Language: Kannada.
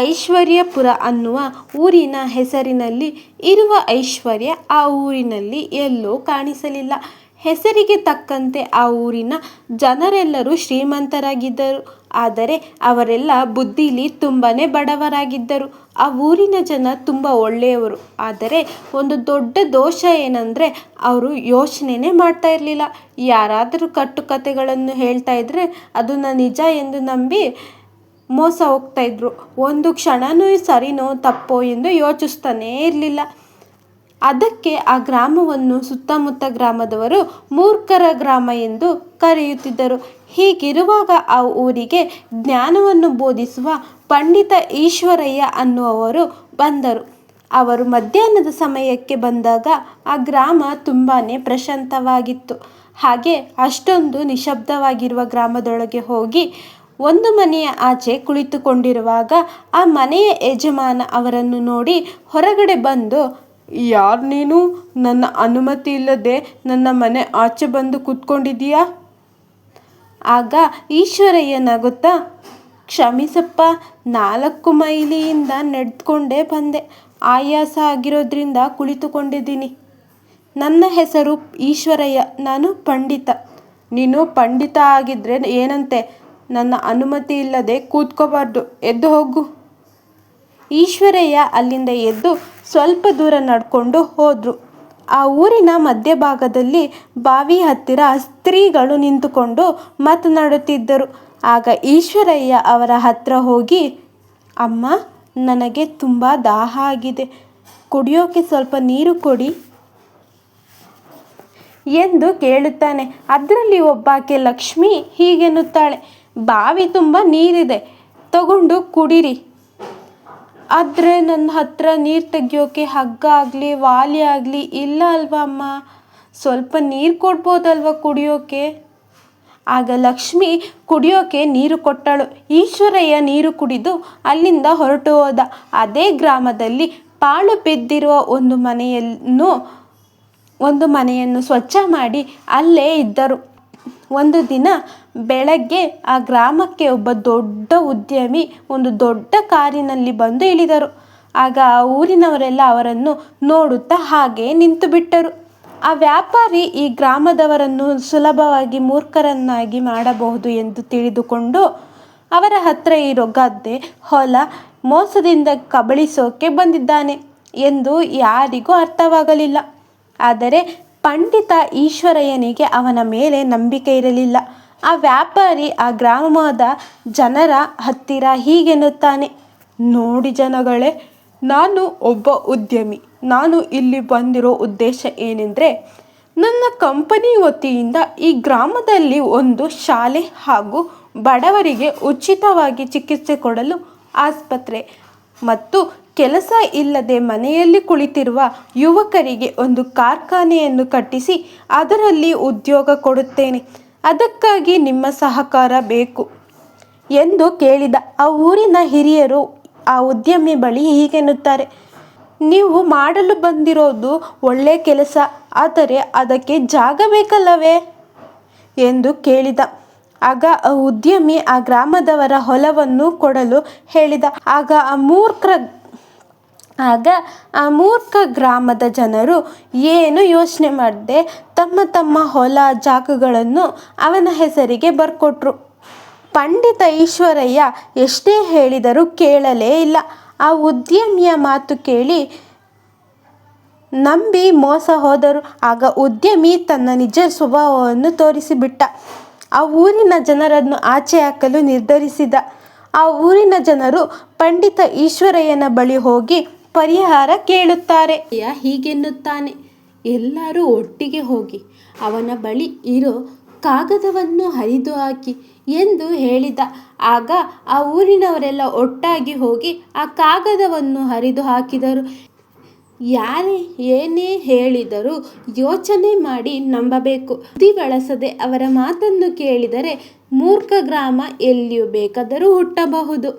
ಐಶ್ವರ್ಯಪುರ ಅನ್ನುವ ಊರಿನ ಹೆಸರಿನಲ್ಲಿ ಇರುವ ಐಶ್ವರ್ಯ ಆ ಊರಿನಲ್ಲಿ ಎಲ್ಲೂ ಕಾಣಿಸಲಿಲ್ಲ. ಹೆಸರಿಗೆ ತಕ್ಕಂತೆ ಆ ಊರಿನ ಜನರೆಲ್ಲರೂ ಶ್ರೀಮಂತರಾಗಿದ್ದರು. ಆದರೆ ಅವರೆಲ್ಲ ಬುದ್ಧಿಲಿ ತುಂಬಾ ಬಡವರಾಗಿದ್ದರು. ಆ ಊರಿನ ಜನ ತುಂಬ ಒಳ್ಳೆಯವರು. ಆದರೆ ಒಂದು ದೊಡ್ಡ ದೋಷ ಏನಂದರೆ ಅವರು ಯೋಚನೆನೇ ಮಾಡ್ತಾ ಇರಲಿಲ್ಲ ಯಾರಾದರೂ ಕಟ್ಟುಕತೆಗಳನ್ನು ಹೇಳ್ತಾ ಇದ್ದರೆ ಅದನ್ನು ನಿಜ ಎಂದು ನಂಬಿ ಮೋಸ ಹೋಗ್ತಾ ಇದ್ರು. ಒಂದು ಕ್ಷಣನೂ ಸರಿನೋ ತಪ್ಪೋ ಎಂದು ಯೋಚಿಸ್ತಾನೇ ಇರಲಿಲ್ಲ ಅದಕ್ಕೆ ಆ ಗ್ರಾಮವನ್ನು ಸುತ್ತಮುತ್ತ ಗ್ರಾಮದವರು ಮೂರ್ಖರ ಗ್ರಾಮ ಎಂದು ಕರೆಯುತ್ತಿದ್ದರು. ಹೀಗಿರುವಾಗ ಆ ಊರಿಗೆ ಜ್ಞಾನವನ್ನು ಬೋಧಿಸುವ ಪಂಡಿತ ಈಶ್ವರಯ್ಯ ಅನ್ನುವವರು ಬಂದರು. ಅವರು ಮಧ್ಯಾಹ್ನದ ಸಮಯಕ್ಕೆ ಬಂದಾಗ ಆ ಗ್ರಾಮ ತುಂಬಾ ಪ್ರಶಾಂತವಾಗಿತ್ತು. ಹಾಗೆ ಅಷ್ಟೊಂದು ನಿಶಬ್ದವಾಗಿರುವ ಗ್ರಾಮದೊಳಗೆ ಹೋಗಿ ಒಂದು ಮನೆಯ ಆಚೆ ಕುಳಿತುಕೊಂಡಿರುವಾಗ ಆ ಮನೆಯ ಯಜಮಾನ ಅವರನ್ನು ನೋಡಿ ಹೊರಗಡೆ ಬಂದು, ಯಾರು ನೀನು ನನ್ನ ಅನುಮತಿ ಇಲ್ಲದೆ ನನ್ನ ಮನೆ ಆಚೆ ಬಂದು ಕೂತ್ಕೊಂಡಿದ್ದೀಯಾ? ಆಗ ಈಶ್ವರಯ್ಯ ನಗುತ್ತಾ, ಕ್ಷಮಿಸಪ್ಪ, ನಾಲ್ಕು ಮೈಲಿಯಿಂದ ನಡೆದುಕೊಂಡೇ ಬಂದೆ. ಆಯಾಸ ಆಗಿರೋದ್ರಿಂದ ಕುಳಿತುಕೊಂಡಿದ್ದೀನಿ. ನನ್ನ ಹೆಸರು ಈಶ್ವರಯ್ಯ. ನಾನು ಪಂಡಿತ. ನೀನು ಪಂಡಿತ ಆಗಿದ್ರೆ ಏನಂತೆ ನನ್ನ ಅನುಮತಿ ಇಲ್ಲದೆ ಕೂತ್ಕೋಬಾರ್ದು ಎದ್ದು ಹೋಗು. ಈಶ್ವರಯ್ಯ ಅಲ್ಲಿಂದ ಎದ್ದು ಸ್ವಲ್ಪ ದೂರ ನಡ್ಕೊಂಡು ಹೋದ್ರು. ಆ ಊರಿನ ಮಧ್ಯಭಾಗದಲ್ಲಿ ಬಾವಿ ಹತ್ತಿರ ಸ್ತ್ರೀಗಳು ನಿಂತುಕೊಂಡು ಮಾತನಾಡುತ್ತಿದ್ದರು. ಆಗ ಈಶ್ವರಯ್ಯ ಅವರ ಹತ್ರ ಹೋಗಿ, ಅಮ್ಮ, ನನಗೆ ತುಂಬ ದಾಹ ಆಗಿದೆ. ಕುಡಿಯೋಕೆ ಸ್ವಲ್ಪ ನೀರು ಕೊಡಿ. ಎಂದು ಕೇಳುತ್ತಾನೆ. ಅದರಲ್ಲಿ ಒಬ್ಬಾಕೆ ಲಕ್ಷ್ಮಿ ಹೀಗೆನ್ನುತ್ತಾಳೆ ಬಾವಿ ತುಂಬ ನೀರಿದೆ ತಗೊಂಡು ಕುಡೀರಿ. ಆದರೆ ನನ್ನ ಹತ್ರ ನೀರು ತೆಗಿಯೋಕೆ ಹಗ್ಗ ಆಗಲಿ, ವಾಲಿ ಆಗಲಿ ಇಲ್ಲ ಅಲ್ವಾ ಅಮ್ಮ. ಸ್ವಲ್ಪ ನೀರು ಕೊಡ್ಬೋದಲ್ವ ಕುಡಿಯೋಕೆ. ಆಗ ಲಕ್ಷ್ಮಿ ಕುಡಿಯೋಕೆ ನೀರು ಕೊಟ್ಟಳು. ಈಶ್ವರಯ್ಯ ನೀರು ಕುಡಿದು ಅಲ್ಲಿಂದ ಹೊರಟು ಹೋದ. ಅದೇ ಗ್ರಾಮದಲ್ಲಿ ಪಾಳು ಬಿದ್ದಿರುವ ಒಂದು ಮನೆಯನ್ನು ಒಂದು ಮನೆಯನ್ನು ಸ್ವಚ್ಛ ಮಾಡಿ ಅಲ್ಲೇ ಇದ್ದರು. ಒಂದು ದಿನ ಬೆಳಗ್ಗೆ ಆ ಗ್ರಾಮಕ್ಕೆ ಒಬ್ಬ ದೊಡ್ಡ ಉದ್ಯಮಿ ಒಂದು ದೊಡ್ಡ ಕಾರಿನಲ್ಲಿ ಬಂದು ಇಳಿದರು. ಆಗ ಆ ಊರಿನವರೆಲ್ಲ ಅವರನ್ನು ನೋಡುತ್ತಾ ಹಾಗೇ ನಿಂತುಬಿಟ್ಟರು. ಆ ವ್ಯಾಪಾರಿ ಈ ಗ್ರಾಮದವರನ್ನು ಸುಲಭವಾಗಿ ಮೂರ್ಖರನ್ನಾಗಿ ಮಾಡಬಹುದು ಎಂದು ತಿಳಿದುಕೊಂಡು ಅವರ ಹತ್ರ ಇರೋ ಗದ್ದೆ, ಹೊಲ ಮೋಸದಿಂದ ಕಬಳಿಸೋಕೆ ಬಂದಿದ್ದಾನೆ ಎಂದು ಯಾರಿಗೂ ಅರ್ಥವಾಗಲಿಲ್ಲ. ಆದರೆ ಪಂಡಿತ ಈಶ್ವರಯ್ಯನಿಗೆ ಅವನ ಮೇಲೆ ನಂಬಿಕೆ ಇರಲಿಲ್ಲ. ಆ ವ್ಯಾಪಾರಿ, ಆ ಗ್ರಾಮದ ಜನರ ಹತ್ತಿರ ಹೀಗೆನ್ನುತ್ತಾನೆ, ನೋಡಿ ಜನಗಳೇ, ನಾನು ಒಬ್ಬ ಉದ್ಯಮಿ. ನಾನು ಇಲ್ಲಿ ಬಂದಿರೋ ಉದ್ದೇಶ ಏನೆಂದರೆ, ನನ್ನ ಕಂಪನಿ ವತಿಯಿಂದ ಈ ಗ್ರಾಮದಲ್ಲಿ ಒಂದು ಶಾಲೆ ಹಾಗೂ ಬಡವರಿಗೆ ಉಚಿತವಾಗಿ ಚಿಕಿತ್ಸೆ ಕೊಡಲು ಆಸ್ಪತ್ರೆ ಮತ್ತು ಕೆಲಸ ಇಲ್ಲದೆ ಮನೆಯಲ್ಲಿ ಕುಳಿತಿರುವ ಯುವಕರಿಗೆ ಒಂದು ಕಾರ್ಖಾನೆಯನ್ನು ಕಟ್ಟಿಸಿ ಅದರಲ್ಲಿ ಉದ್ಯೋಗ ಕೊಡುತ್ತೇನೆ. ಅದಕ್ಕಾಗಿ ನಿಮ್ಮ ಸಹಕಾರ ಬೇಕು ಎಂದು ಕೇಳಿದ. ಆ ಊರಿನ ಹಿರಿಯರು ಆ ಉದ್ಯಮಿ ಬಳಿ ಹೀಗೆನ್ನುತ್ತಾರೆ ನೀವು ಮಾಡಲು ಬಂದಿರೋದು ಒಳ್ಳೆ ಕೆಲಸ. ಆದರೆ ಅದಕ್ಕೆ ಜಾಗ ಬೇಕಲ್ಲವೇ? ಎಂದು ಕೇಳಿದ. ಆಗ ಆ ಉದ್ಯಮಿ ಆ ಗ್ರಾಮದವರ ಹೊಲವನ್ನು ಕೊಡಲು ಹೇಳಿದ. ಆಗ ಆ ಮೂರ್ಖ ಗ್ರಾಮದ ಜನರು ಏನು ಯೋಚನೆ ಮಾಡದೆ ತಮ್ಮ ತಮ್ಮ ಹೊಲ ಜಾಗಗಳನ್ನು ಅವನ ಹೆಸರಿಗೆ ಬರ್ಕೊಟ್ರು. ಪಂಡಿತ ಈಶ್ವರಯ್ಯ ಎಷ್ಟೇ ಹೇಳಿದರೂ ಕೇಳಲೇ ಇಲ್ಲ. ಆ ಉದ್ಯಮಿಯ ಮಾತು ಕೇಳಿ ನಂಬಿ ಮೋಸ ಹೋದರು. ಆಗ ಉದ್ಯಮಿ ತನ್ನ ನಿಜ ಸ್ವಭಾವವನ್ನು ತೋರಿಸಿಬಿಟ್ಟ. ಆ ಊರಿನ ಜನರನ್ನು ಆಚೆ ಹಾಕಲು ನಿರ್ಧರಿಸಿದ. ಆ ಊರಿನ ಜನರು ಪಂಡಿತ ಈಶ್ವರಯ್ಯನ ಬಳಿ ಹೋಗಿ ಪರಿಹಾರ ಕೇಳುತ್ತಾರೆ. ಹೀಗೆನ್ನುತ್ತಾನೆ, ಎಲ್ಲರೂ ಒಟ್ಟಿಗೆ ಹೋಗಿ ಅವನ ಬಳಿ ಇರೋ ಕಾಗದವನ್ನು ಹರಿದು ಹಾಕಿ ಎಂದು ಹೇಳಿದ. ಆಗ ಆ ಊರಿನವರೆಲ್ಲ ಒಟ್ಟಾಗಿ ಹೋಗಿ ಆ ಕಾಗದವನ್ನು ಹರಿದು ಹಾಕಿದರು. ಯಾರೇ ಏನೇ ಹೇಳಿದರೂ ಯೋಚನೆ ಮಾಡಿ ನಂಬಬೇಕು. ಬುದ್ಧಿ ಬಳಸದೆ ಅವರ ಮಾತನ್ನು ಕೇಳಿದರೆ ಮೂರ್ಖ ಗ್ರಾಮ ಎಲ್ಲಿಯೂ ಬೇಕಾದರೂ ಹುಟ್ಟಬಹುದು.